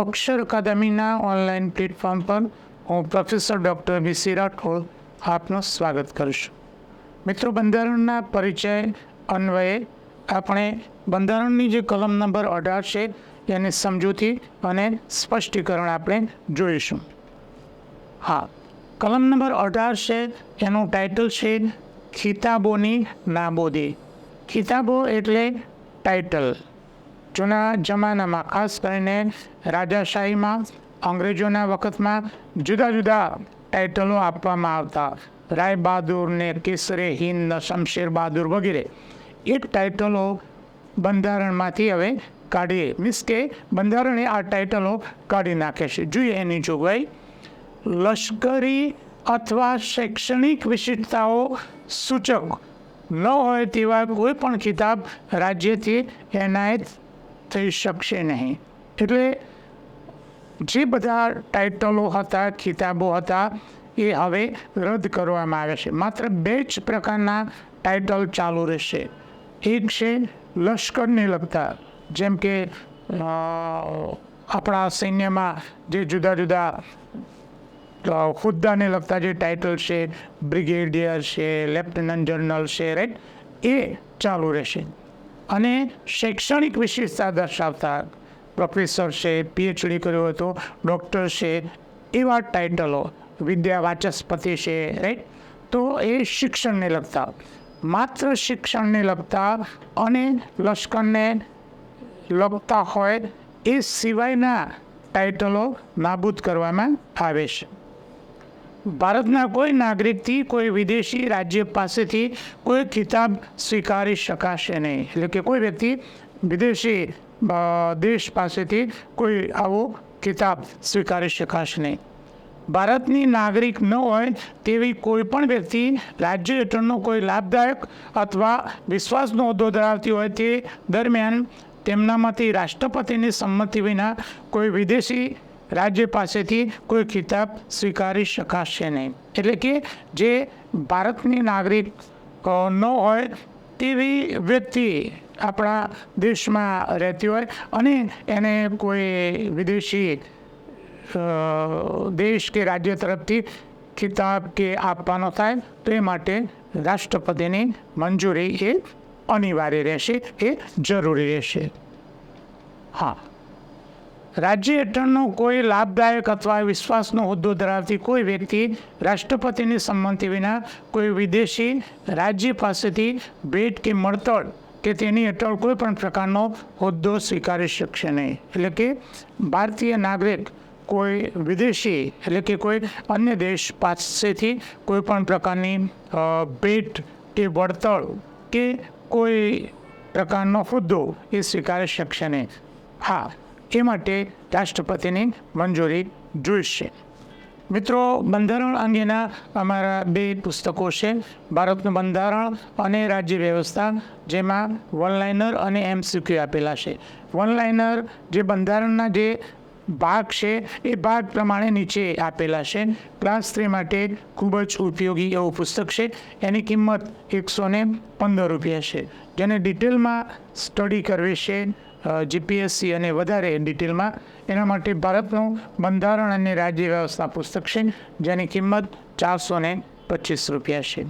અક્ષર અકાદમીના online platform પર હું professor doctor VC Rathod આપનું સ્વાગત કરીશું મિત્રો, બંધારણના પરિચય અન્વયે આપણે બંધારણની જે કલમ નંબર અઢાર છે એની સમજૂતી અને સ્પષ્ટીકરણ આપણે જોઈશું. હા, કલમ નંબર અઢાર છે, એનું ટાઇટલ છે ખિતાબોની નાબોદી. ખિતાબો એટલે ટાઇટલ જૂના જમાનામાં, ખાસ કરીને રાજાશાહીમાં, અંગ્રેજોના વખતમાં જુદા જુદા ટાઇટલો આપવામાં આવતા. રાય બહાદુર ને કેસરે, હિન્દ ને શમશેર બહાદુર વગેરે. એ ટાઇટલો બંધારણમાંથી હવે કાઢીએ. મીન્સ કે બંધારણે આ ટાઇટલો કાઢી નાખે છે. જોઈએ એની જોગવાઈ. લશ્કરી અથવા શૈક્ષણિક વિશિષ્ટતાઓ સૂચક ન હોય તેવા કોઈ પણ ખિતાબ રાજ્યથી એનાયત થઈ શકશે નહીં. એટલે જે બધા ટાઇટલો હતા કિતાબો હતા, એ હવે રદ કરવામાં આવે છે. માત્ર બે જ પ્રકારના ટાઇટલ ચાલુ રહેશે. એક છે લશ્કરને લગતા, જેમ કે આપણા સૈન્યમાં જે જુદા જુદા હોદ્દાને લગતા જે ટાઇટલ છે, બ્રિગેડિયર છે, લેફ્ટનન્ટ જનરલ છે રાઈટ એ ચાલુ રહેશે. અને શૈક્ષણિક વિશેષતા દર્શાવતા પ્રોફેસર છે પીએચડી કર્યો હતો ડૉક્ટર છે, એવા ટાઇટલો વિદ્યા વાચસ્પતિ છે રાઈટ તો એ શિક્ષણને લગતા, માત્ર શિક્ષણને લગતા અને લશ્કરને લગતા હોય એ સિવાયના ટાઇટલો નાબૂદ કરવામાં આવે છે. ભારતના કોઈ નાગરિકથી, કોઈ વિદેશી રાજ્ય પાસેથી કોઈ ખિતાબ સ્વીકારી શકાશે નહીં. એટલે કે કોઈ વ્યક્તિ વિદેશી દેશ પાસેથી કોઈ આવો ખિતાબ સ્વીકારી શકાશે નહીં. ભારતની નાગરિક ન હોય તેવી કોઈ પણ વ્યક્તિ, રાજ્ય હેઠળનો કોઈ લાભદાયક અથવા વિશ્વાસનો હોદ્દો ધરાવતી હોય તે દરમિયાન તેમનામાંથી રાષ્ટ્રપતિની સંમતિ વિના કોઈ વિદેશી રાજ્ય પાસેથી કોઈ ખિતાબ સ્વીકારી શકાશે નહીં. એટલે કે જે ભારતની નાગરિક ન હોય તેવી વ્યક્તિ આપણા દેશમાં રહેતી હોય અને એને કોઈ વિદેશી દેશ કે રાજ્ય તરફથી ખિતાબ કે આપવાનો થાય, તો એ માટે રાષ્ટ્રપતિની મંજૂરી એ અનિવાર્ય રહેશે, એ જરૂરી રહેશે. હા. રાજ્ય હેઠળનો કોઈ લાભદાયક અથવા વિશ્વાસનો હોદ્દો ધરાવતી કોઈ વ્યક્તિ રાષ્ટ્રપતિની સંમતિ વિના કોઈ વિદેશી રાજ્ય પાસેથી ભેટ કે મળતર કે તેની હેઠળ કોઈ પણ પ્રકારનો હોદ્દો સ્વીકારી શકશે નહીં. એટલે કે ભારતીય નાગરિક કોઈ વિદેશી એટલે કે કોઈ અન્ય દેશ પાસેથી કોઈ પણ પ્રકારની ભેટ કે વળતર કે કોઈ પ્રકારનો હોદ્દો એ સ્વીકારી શકશે નહીં. હા. એ માટે રાષ્ટ્રપતિની મંજૂરી જોઈશે. મિત્રો, બંધારણ અંગેના અમારા બે પુસ્તકો છે, ભારતનું બંધારણ અને રાજ્ય વ્યવસ્થા, જેમાં વનલાઇનર અને એમસીક્યુ આપેલા છે. વનલાઇનર જે બંધારણના જે ભાગ છે, એ ભાગ પ્રમાણે નીચે આપેલા છે. ક્લાસ થ્રી માટે ખૂબ જ ઉપયોગી એવું પુસ્તક છે. એની કિંમત એકસો પંદર રૂપિયા છે. જેને ડિટેલમાં સ્ટડી કરવી છે જીપીએસસી અને વધારે ડિટેલમાં. એના માટે ભારતનું બંધારણ અને રાજ્ય વ્યવસ્થા પુસ્તક છે, જેની કિંમત ચારસો ને પચીસ રૂપિયા છે.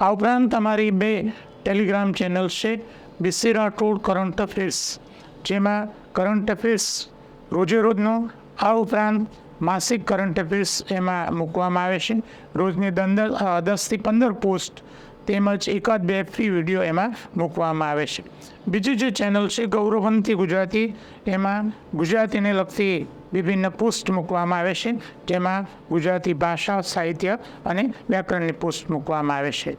આ ઉપરાંત તમારી બે ટેલિગ્રામ ચેનલ છે B C Rathod current affairs, જેમાં કરંટ અફેર્સ રોજે રોજનો, આ ઉપરાંત માસિક કરંટ અફેર્સ એમાં મૂકવામાં આવે છે. રોજની દંદર દસથી પંદર પોસ્ટ તેમજ એકાદ બે ફ્રી વીડિયો એમાં મૂકવામાં આવે છે. બીજી જે ચેનલ છે, ગૌરવંતી ગુજરાતી, એમાં ગુજરાતીને લગતી વિભિન્ન પોસ્ટ મૂકવામાં આવે છે. જેમાં ગુજરાતી ભાષા, સાહિત્ય અને વ્યાકરણની પોસ્ટ મૂકવામાં આવે છે.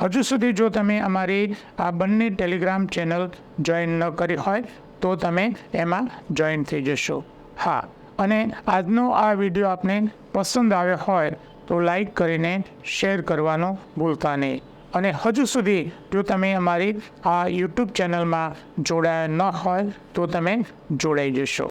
હજુ સુધી જો તમે અમારી આ બંને ટેલિગ્રામ ચેનલ જોઈન ન કરી હોય, તો તમે એમાં જોઈન થઈ જશો. હા, અને આજનો આ વીડિયો આપને પસંદ આવ્યો હોય, તો લાઈક કરીને શેર કરવાનું ભૂલતા નહીં. અને હજુ સુધી જો તમે અમારી આ યુટ્યુબ ચેનલમાં જોડાયા ન હોય, તો તમે જોડાઈ જશો.